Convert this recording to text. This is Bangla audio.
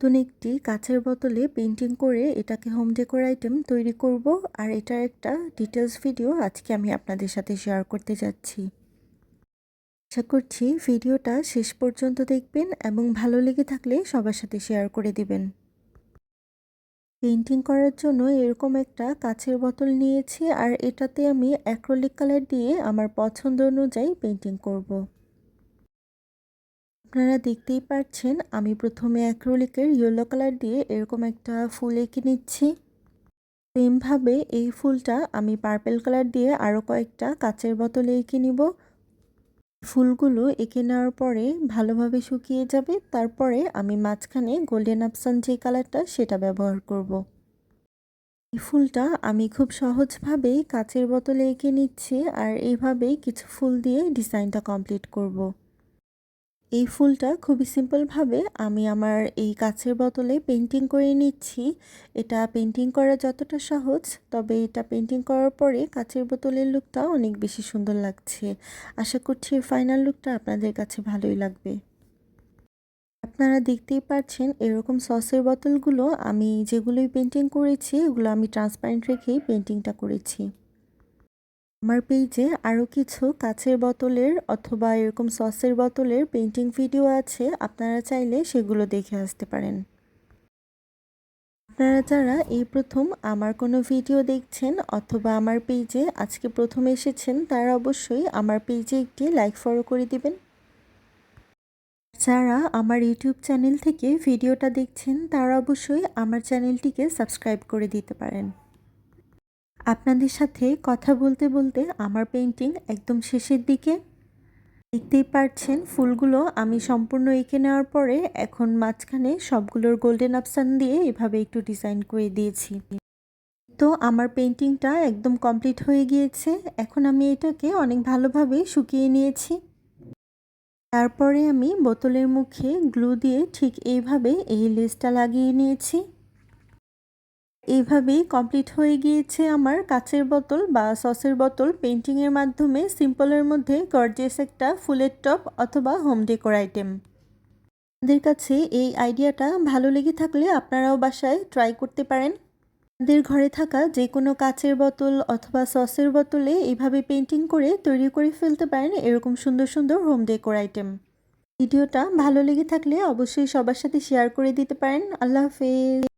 নতুন একটি কাচের বোতলে পেন্টিং করে এটাকে হোম ডেকোর আইটেম তৈরি করব আর এটার একটা ডিটেলস ভিডিও আজকে আমি আপনাদের সাথে শেয়ার করতে যাচ্ছি আশা করছি ভিডিওটা শেষ পর্যন্ত দেখবেন এবং ভালো লেগে থাকলে সবার সাথে শেয়ার করে দিবেন পেন্টিং করার জন্য এরকম একটা কাচের বোতল নিয়েছি আর এটাতে আমি অ্যাক্রোলিক কালার দিয়ে আমার পছন্দ অনুযায়ী পেন্টিং করব। আপনারা দেখতেই পাচ্ছেন আমি প্রথমে অ্যাক্রোলিকের ইয়েলো কালার দিয়ে এরকম একটা ফুল এঁকে নিচ্ছি সেমভাবে এই ফুলটা আমি পার্পেল কালার দিয়ে আরও কয়েকটা কাচের বোতলে এঁকে নিব ফুলগুলো এঁকে নেওয়ার পরে ভালোভাবে শুকিয়ে যাবে, তারপরে আমি মাঝখানে গোল্ডেন আপসান যে কালারটা সেটা ব্যবহার করব। এই ফুলটা আমি খুব সহজভাবেই কাচের বোতলে এঁকে নিচ্ছি আর এইভাবেই কিছু ফুল দিয়ে ডিজাইনটা কমপ্লিট করব। এই ফুলটা খুবই সিম্পলভাবে আমি আমার এই কাছের বোতলে পেন্টিং করে নিচ্ছি। এটা পেন্টিং করা যতটা সহজ, তবে এটা পেন্টিং করার পরে কাছের বোতলের লুকটা অনেক বেশি সুন্দর লাগছে। আশা করছি ফাইনাল লুকটা আপনাদের কাছে ভালোই লাগবে। আপনারা দেখতেই পাচ্ছেন এরকম সসের বোতলগুলো আমি যেগুলোই পেন্টিং করেছি, এগুলো আমি ট্রান্সপারেন্ট রেখেই পেন্টিংটা করেছি। আমার পেজে আরও কিছু কাচের বোতলের অথবা এরকম সসের বোতলের পেন্টিং ভিডিও আছে, আপনারা চাইলে সেগুলো দেখে আসতে পারেন। আপনারা যারা এই প্রথম আমার কোনো ভিডিও দেখছেন অথবা আমার পেজে আজকে প্রথম এসেছেন, তারা অবশ্যই আমার পেজে একটি লাইক ফলো করে দিবেন। যারা আমার ইউটিউব চ্যানেল থেকে ভিডিওটা দেখছেন, তারা অবশ্যই আমার চ্যানেলটিকে সাবস্ক্রাইব করে দিতে পারেন। আপনাদের সাথে কথা বলতে বলতে আমার পেন্টিং একদম শেষের দিকে। দেখতেই পারছেন, ফুলগুলো আমি সম্পূর্ণ এঁকে নেওয়ার পরে এখন মাঝখানে সবগুলোর গোল্ডেন আপসান দিয়ে এভাবে একটু ডিজাইন করে দিয়েছি। তো আমার পেন্টিংটা একদম কমপ্লিট হয়ে গিয়েছে। এখন আমি এটাকে অনেক ভালোভাবে শুকিয়ে নিয়েছি। তারপরে আমি বোতলের মুখে গ্লু দিয়ে ঠিক এইভাবে এই লেসটা লাগিয়ে নিয়েছি। এইভাবেই কমপ্লিট হয়ে গিয়েছে আমার কাচের বোতল বা সসের বোতল পেন্টিংয়ের মাধ্যমে সিম্পলের মধ্যে গর্জিয়াস একটা ফুলের টপ অথবা হোম ডেকোর আইটেম আপনাদের কাছে এই আইডিয়াটা ভালো লেগে থাকলে আপনারাও বাসায় ট্রাই করতে পারেন। আমাদের ঘরে থাকা যে কোনো কাচের বোতল অথবা সসের বোতলে এইভাবে পেন্টিং করে তৈরি করে ফেলতে পারেন এরকম সুন্দর সুন্দর হোম ডেকোর আইটেম ভিডিওটা ভালো লেগে থাকলে অবশ্যই সবার সাথে শেয়ার করে দিতে পারেন। আল্লাহ হাফেজ।